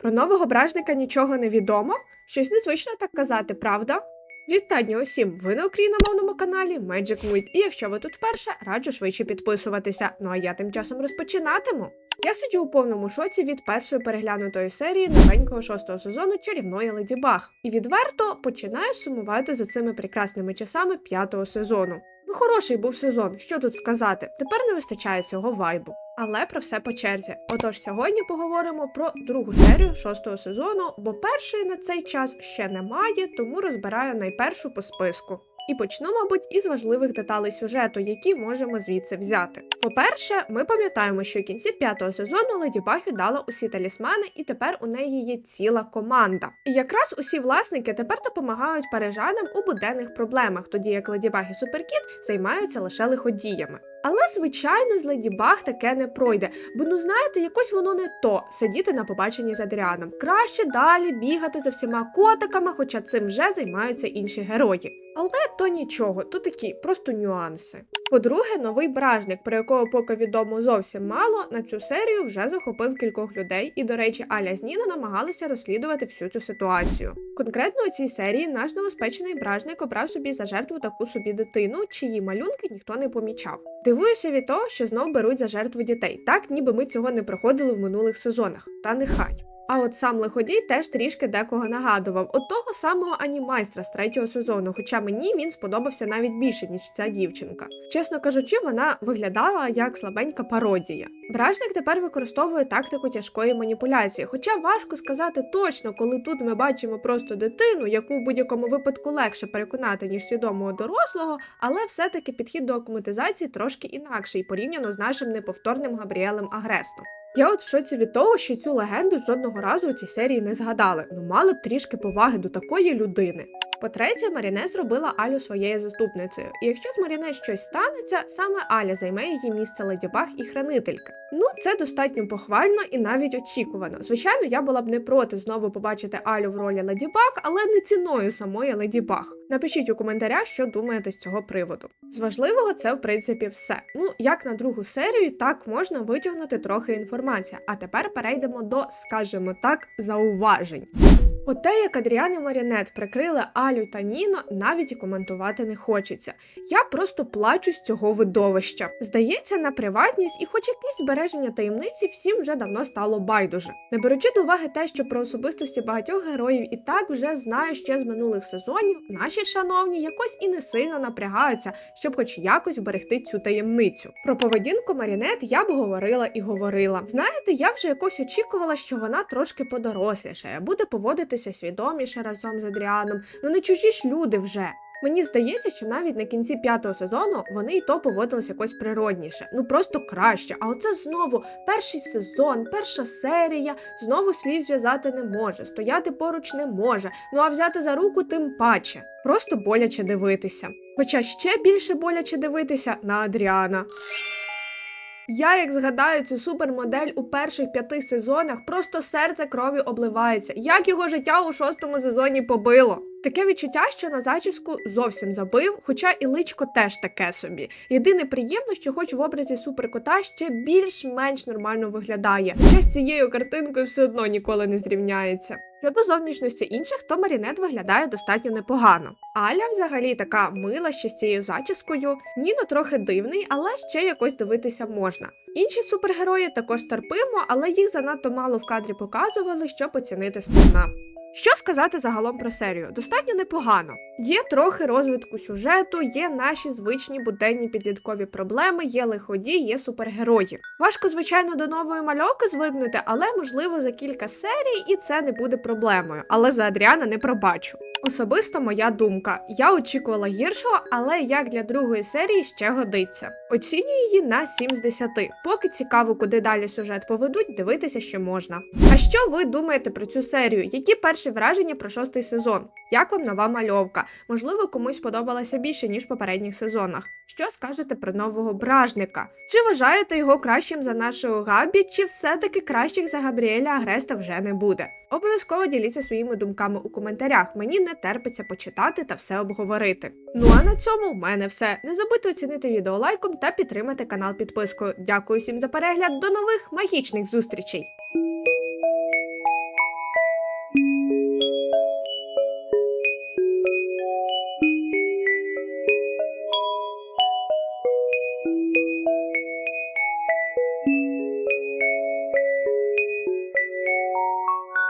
Про нового бражника нічого не відомо. Щось незвично так казати, правда? Вітання усім! Ви на україномовному каналі Magic Mult. І якщо ви тут вперше, раджу швидше підписуватися. Ну а я тим часом розпочинатиму. Я сиджу у повному шоці від першої переглянутої серії новенького шостого сезону чарівної Леді Баг. І відверто починаю сумувати за цими прекрасними часами п'ятого сезону. Ну, хороший був сезон, що тут сказати. Тепер не вистачає цього вайбу. Але про все по черзі. Отож, сьогодні поговоримо про другу серію шостого сезону, бо першої на цей час ще немає, тому розбираю найпершу по списку. І почну, мабуть, із важливих деталей сюжету, які можемо звідси взяти. По-перше, ми пам'ятаємо, що в кінці п'ятого сезону Леді Баг віддала усі талісмани, і тепер у неї є ціла команда. І якраз усі власники тепер допомагають парижанам у буденних проблемах, тоді як Леді Баг і Суперкіт займаються лише лиходіями. Але, звичайно, з Леді Баг таке не пройде, бо ну знаєте, якось воно не то сидіти на побаченні з Адріаном. Краще далі бігати за всіма котиками, хоча цим вже займаються інші герої. Але то нічого, то такі просто нюанси. По-друге, новий бражник, про якого поки відомо зовсім мало, на цю серію вже захопив кількох людей, і, до речі, Аля з Ніно намагалися розслідувати всю цю ситуацію. Конкретно у цій серії наш новоспечений бражник обрав собі за жертву таку собі дитину, чиї малюнки ніхто не помічав. Дивуюся від того, що знов беруть за жертву дітей, так ніби ми цього не проходили в минулих сезонах, та нехай. А от сам лиходій теж трішки декого нагадував от того самого анімайстра з третього сезону, хоча мені він сподобався навіть більше, ніж ця дівчинка. Чесно кажучи, вона виглядала як слабенька пародія. Бражник тепер використовує тактику тяжкої маніпуляції, хоча важко сказати точно, коли тут ми бачимо просто дитину, яку в будь-якому випадку легше переконати, ніж свідомого дорослого, але все-таки підхід до акуматизації трошки інакший порівняно з нашим неповторним Габріелем Агрестом. Я от в шоці від того, що цю легенду жодного разу у цій серії не згадали. Ну мали б трішки поваги до такої людини. По-третє, Маріне зробила Алю своєю заступницею. І якщо з Маріне щось станеться, саме Аля займе її місце Леді Баг і хранительки. Ну, це достатньо похвально і навіть очікувано. Звичайно, я була б не проти знову побачити Алю в ролі Леді Баг, але не ціною самої Леді Баг. Напишіть у коментарях, що думаєте з цього приводу. З важливого це в принципі все. Ну, як на другу серію, так можна витягнути трохи інформації. А тепер перейдемо до, скажімо так, зауважень. Оте, як Адріан і Марінет прикрили Алю та Ніно, навіть і коментувати не хочеться. Я просто плачу з цього видовища. Здається, на приватність і хоч якесь збереження таємниці всім вже давно стало байдуже. Не беручи до уваги те, що про особистості багатьох героїв і так вже знаю ще з минулих сезонів, наші шановні якось і не сильно напрягаються, щоб хоч якось вберегти цю таємницю. Про поведінку Марінет я б говорила і говорила. Знаєте, я вже якось очікувала, що вона трошки подорослішає, буде поводитися свідоміше разом з Адріаном. Ну не чужі ж люди вже. Мені здається, що навіть на кінці п'ятого сезону вони і то поводились якось природніше, ну просто краще. А оце знову перший сезон, перша серія, знову слів зв'язати не може, стояти поруч не може. Ну а взяти за руку тим паче. Просто боляче дивитися. Хоча ще більше боляче дивитися на Адріана. Я, як згадаю цю супермодель у перших п'яти сезонах, просто серце кров'ю обливається. Як його життя у шостому сезоні побило. Таке відчуття, що на зачіску зовсім забив, хоча і личко теж таке собі. Єдине приємно, що хоч в образі суперкота ще більш-менш нормально виглядає. Хоча з цією картинкою все одно ніколи не зрівняється. Щодо зовнішності інших, то Марінет виглядає достатньо непогано. Аля взагалі така мила ще з цією зачіскою. Ніно трохи дивний, але ще якось дивитися можна. Інші супергерої також терпимо, але їх занадто мало в кадрі показували, щоб оцінити сповна. Що сказати загалом про серію? Достатньо непогано. Є трохи розвитку сюжету, є наші звичні буденні підліткові проблеми, є лиході, є супергерої. Важко, звичайно, до нової мальовки звикнути, але можливо за кілька серій і це не буде проблемою. Але за Адріана не пробачу. Особисто моя думка. Я очікувала гіршого, але як для другої серії ще годиться. Оцінюю її на 7 з 10. Поки цікаво, куди далі сюжет поведуть, дивитися ще можна. А що ви думаєте про цю серію? Які перші враження про шостий сезон? Як вам нова мальовка? Можливо, комусь подобалася більше, ніж в попередніх сезонах. Що скажете про нового бражника? Чи вважаєте його кращим за нашого Габі, чи все-таки кращих за Габріеля Агреста вже не буде? Обов'язково діліться своїми думками у коментарях. Мені не терпиться почитати та все обговорити. Ну а на цьому в мене все. Не забудьте оцінити відео лайком та підтримати канал підпискою. Дякую всім за перегляд. До нових магічних зустрічей!